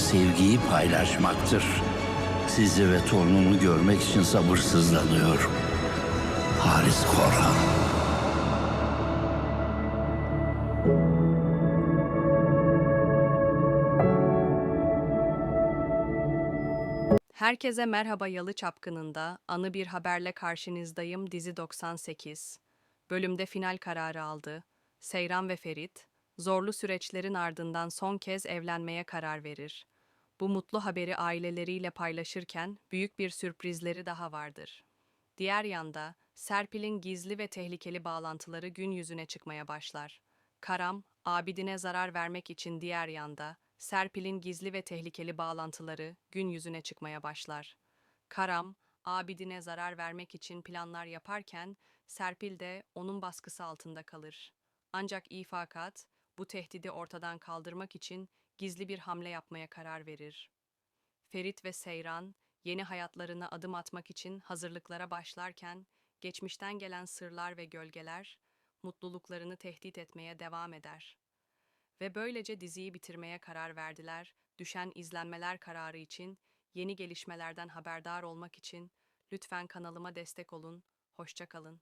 sevgiyi paylaşmaktır. Sizi ve torunumu görmek için sabırsızlanıyorum. Halis Korhan. Herkese merhaba Yalı Çapkını'nda anı bir haberle karşınızdayım dizi 98. Bölümde final kararı aldı. Seyran ve Ferit, zorlu süreçlerin ardından son kez evlenmeye karar verir. Bu mutlu haberi aileleriyle paylaşırken büyük bir sürprizleri daha vardır. Diğer yanda Serpil'in gizli ve tehlikeli bağlantıları gün yüzüne çıkmaya başlar. Karam, Abidin'e zarar vermek için diğer yanda Serpil'in gizli ve tehlikeli bağlantıları gün yüzüne çıkmaya başlar. Karam, Abidin'e zarar vermek için planlar yaparken Serpil de onun baskısı altında kalır. Ancak İfakat bu tehdidi ortadan kaldırmak için gizli bir hamle yapmaya karar verir. Ferit ve Seyran yeni hayatlarına adım atmak için hazırlıklara başlarken geçmişten gelen sırlar ve gölgeler mutluluklarını tehdit etmeye devam eder. Ve böylece diziyi bitirmeye karar verdiler. Düşen izlenmeler kararı için yeni gelişmelerden haberdar olmak için lütfen kanalıma destek olun. Hoşça kalın.